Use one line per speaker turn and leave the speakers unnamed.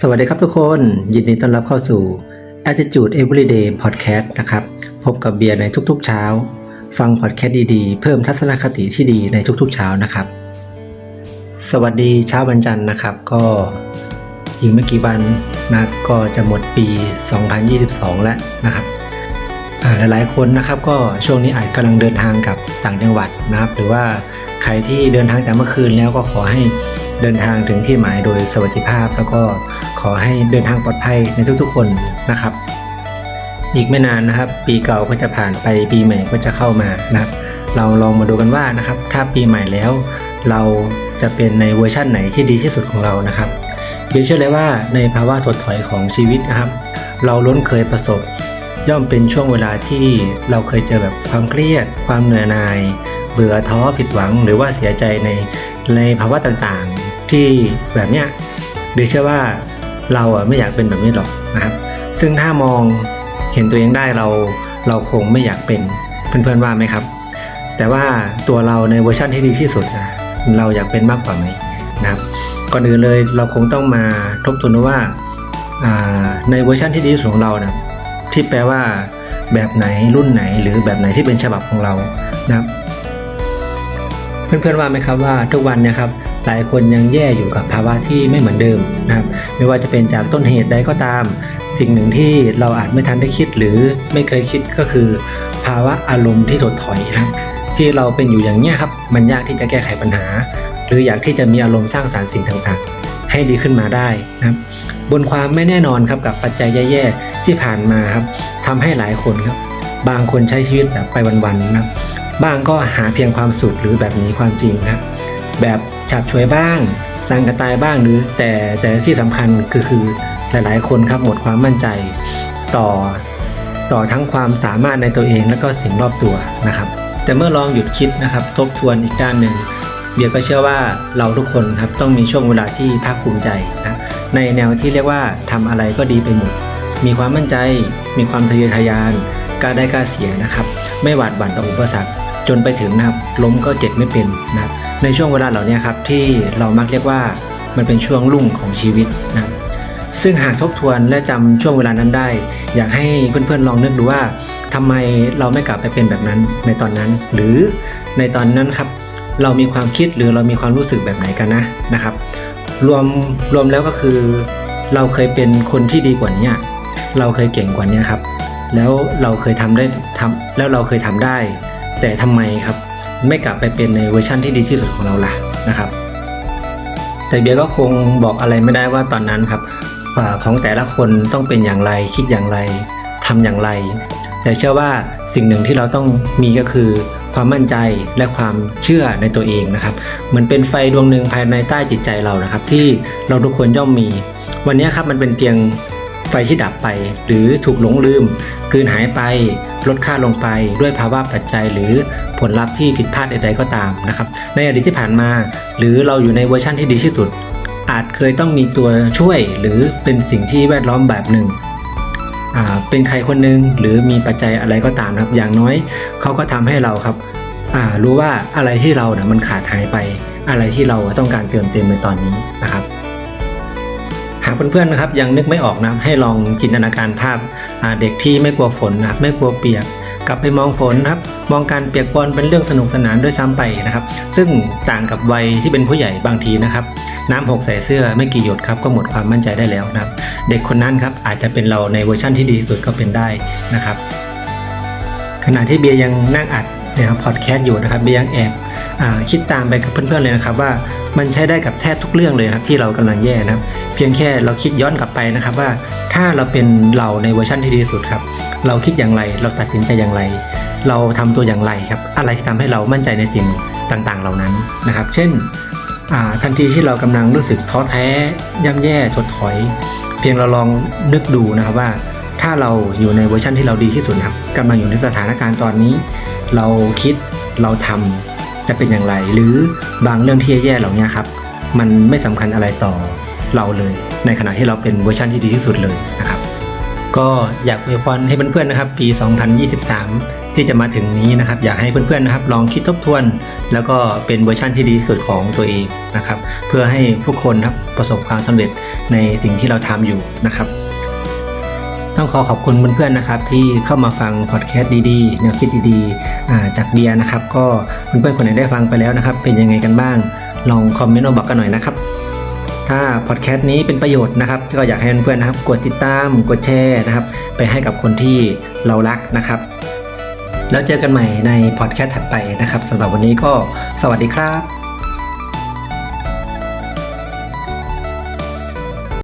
สวัสดีครับทุกคน ยินดีต้อนรับเข้าสู่ Attitude Everyday Podcast นะครับ พบกับเบียร์ในทุกๆเช้า ฟังพอดแคสต์ดีๆ เพิ่มทัศนคติที่ดีในทุกๆเช้านะครับ สวัสดีเช้าวันจันทร์นะครับ ก็อีกไม่กี่วันนะก็จะหมดปี 2022 แล้วนะครับหลายๆคนนะครับก็ช่วงนี้อาจกำลังเดินทางกับต่างจังหวัดนะครับ หรือว่าใครที่เดินทางแต่เมื่อคืนแล้วก็ขอให้ เดินทางถึงที่หมายโดยสวัสดิภาพ แล้วก็ขอให้เดินทางปลอดภัยในทุกๆคนนะครับ อีกไม่นานนะครับ ปีเก่าก็จะผ่านไปปีใหม่ก็จะเข้ามานะครับ เราลองมาดูกันว่านะครับ ถ้าปีใหม่แล้ว เราจะเป็นในเวอร์ชั่นไหนที่ดีที่สุดของเรานะครับเบียเชื่อเลยว่าในภาวะถดถอยของชีวิตนะครับ เราล้นเคยประสบ ย่อมเป็นช่วงเวลาที่เราเคยเจอแบบความเครียด ความเหนื่อยหน่าย เบื่อท้อผิดหวัง หรือว่าเสียใจในในภาวะต่างๆ ที่แบบเนี้ยเบียร์เชื่อว่าเราอะไม่อยากเป็นแบบนี้หรอกนะครับ ซึ่งถ้ามองเห็นตัวเองได้เราเราคงไม่อยากเป็นเพื่อนๆว่าไหมครับ แต่ว่าตัวเราในเวอร์ชันที่ดีที่สุดนะเราอยากเป็นมากกว่าไหมนะครับก่อนอื่นเลยเราคงต้องมาทบทวนว่าในเวอร์ชันที่ดีที่สุดของเรานะที่แปลว่าแบบไหนรุ่นไหนหรือแบบไหนที่เป็นฉบับของเรานะครับ เพื่อนๆว่าไหมครับว่าทุกวันนะครับหลายคนยังแย่อยู่กับภาวะที่ไม่เหมือนเดิมนะครับไม่ว่าจะเป็นจากต้นเหตุใดก็ตาม สิ่งหนึ่งที่เราอาจไม่ทันได้คิดหรือไม่เคยคิดก็คือ ภาวะอารมณ์ที่ถดถอยนะที่เราเป็นอยู่อย่างเนี้ยครับมันยากที่จะแก้ไขปัญหา หรืออยากที่จะมีอารมณ์สร้างสารรค์สิ่งต่างๆ ให้ดีขึ้นมาได้นะครับบนความไม่แน่นอนครับกับปัจจัยแย่ๆที่ผ่านมาครับทำให้หลายคนครับบางคนใช้ชีวิตแบบไปวันๆนะครับ บ้างก็หาเพียงความสุขหรือแบบนี้ความจริงนะแบบฉับฉวยบ้างสังกระตายบ้างหรือแต่แต่ที่สำคัญคือคือหลายๆ คนครับหมดความมั่นใจต่อต่อทั้งความสามารถในตัวเองและก็สิ่งรอบตัวนะครับ แต่เมื่อลองหยุดคิดนะครับ ทบทวนอีกด้านหนึ่งเบียร์ก็เชื่อว่าเราทุกคนครับต้องมีช่วงเวลาที่ภาคภูมิใจนะในแนวที่เรียกว่าทำอะไรก็ดีไปหมด มีความมั่นใจ มีความทะเยอทะยานกล้าได้กล้าเสียนะครับ ไม่หวาดหวั่นต่ออุปสรรค จนไปถึงนะครับล้มก็เจ็บไม่เป็นนะครับในช่วงเวลาเหล่านี้ครับที่เรามักเรียกว่ามันเป็นช่วงรุ่งของชีวิตนะครับซึ่งหากทบทวนและจำช่วงเวลานั้นได้ อยากให้เพื่อนๆลองนึกดูว่าทำไมเราไม่กลับไปเป็นแบบนั้นในตอนนั้น หรือในตอนนั้นครับเรามีความคิดหรือเรามีความรู้สึกแบบไหนกันนะนะครับ รวมรวมแล้วก็คือ เราเคยเป็นคนที่ดีกว่านี้เราเคยเก่งกว่านี้ครับ แล้วเราเคยทำได้ทำแล้วเราเคยทำได้ แต่ทำไมครับไม่กลับไปเป็นในเวอร์ชั่นที่ดีที่สุดของเราล่ะนะครับ แต่เบียร์ก็คงบอกอะไรไม่ได้ว่าตอนนั้นครับของแต่ละคนต้องเป็นอย่างไรคิดอย่างไรทำอย่างไร แต่เชื่อว่าสิ่งหนึ่งที่เราต้องมีก็คือความมั่นใจและความเชื่อในตัวเองนะครับเหมือนเป็นไฟดวงหนึ่งภายในใต้จิตใจเรานะครับ ที่เราทุกคนย่อมมี วันนี้ครับมันเป็นเพียง ไฟที่ดับไป หรือถูกหลงลืมกืนหายไป ลดค่าลงไปด้วยภาวะปัจจัย หรือผลลัพธ์ที่ผิดพลาดใดๆก็ตามนะครับในอดีตที่ผ่านมา หรือเราอยู่ในเวอร์ชั่นที่ดีที่สุด อาจเคยต้องมีตัวช่วย หรือเป็นสิ่งที่แวดล้อมแบบหนึ่งเป็นใครคนหนึ่งหรือมีปัจจัยอะไรก็ตามครับ อย่างน้อยเขาก็ทำให้เราครับรู้ว่าอะไรที่เราเนี่ยมันขาดหายไป อะไรที่เราต้องการเติมเต็มในตอนนี้นะครับ หากเพื่อนๆนะครับยังนึกไม่ออกนะให้ลองจินตนาการภาพเด็กที่ไม่กลัวฝนนะไม่กลัวเปียกกลับไปมองฝนนะครับมองการเปียกปอนเป็นเรื่องสนุกสนานด้วยซ้ำไปนะครับ ซึ่งต่างกับวัยที่เป็นผู้ใหญ่บางทีนะครับ น้ำหกใส่เสื้อไม่กี่หยดครับก็หมดความมั่นใจได้แล้วนะครับ เด็กคนนั้นครับอาจจะเป็นเราในเวอร์ชั่นที่ดีสุดก็เป็นได้นะครับ ขณะที่เบียร์ยังนั่งอัดนะครับพอดแคสต์อยู่นะครับเบียร์ยังแอบ คิดตามไปกับเพื่อนๆเลยนะครับว่ามันใช้ได้กับแทบทุกเรื่องเลยครับที่เรากำลังแย่นะครับ เพียงแค่เราคิดย้อนกลับไปนะครับว่าถ้าเราเป็นเราในเวอร์ชันที่ดีที่สุดครับเราคิดอย่างไรเราตัดสินใจอย่างไร เราทำตัวอย่างไรครับอะไรที่ทำให้เรามั่นใจในสิ่งต่างๆ เหล่านั้นนะครับ เช่นทันทีที่เรากำลังรู้สึกท้อแท้ย่ำแย่ถดถอย เพียงเราลองนึกดูนะครับว่า ถ้าเราอยู่ในเวอร์ชันที่เราดีที่สุดครับกำลังอยู่ในสถานการณ์ตอนนี้ เราคิดเราทำ จะเป็นอย่างไร หรือบางเรื่องที่แย่ๆเหล่านี้ครับ มันไม่สำคัญอะไรต่อเราเลย ในขณะที่เราเป็นเวอร์ชันที่ดีที่สุดเลยนะครับ ก็อยากอวยพรให้เพื่อนๆนะครับ ปี 2023 ที่จะมาถึงนี้นะครับ อยากให้เพื่อนๆนะครับ ลองคิดทบทวน แล้วก็เป็นเวอร์ชันที่ดีที่สุดของตัวเองนะครับ เพื่อให้ผู้คนครับประสบความสำเร็จในสิ่งที่เราทำอยู่นะครับ ต้องขอขอบคุณเพื่อนๆนะครับที่เข้ามาฟังพอดแคสต์ดีๆแนวคิดดีๆจากเบียนะครับ ก็เพื่อนๆคนไหนได้ฟังไปแล้วนะครับ เป็นยังไงกันบ้าง ลองคอมเมนต์มาบอกกันหน่อยนะครับ ถ้าพอดแคสต์นี้เป็นประโยชน์นะครับ ก็อยากให้เพื่อนๆนะครับกดติดตามกดแชร์นะครับ ไปให้กับคนที่เรารักนะครับ แล้วเจอกันใหม่ในพอดแคสต์ถัดไปนะครับสำหรับวันนี้ก็สวัสดีครับ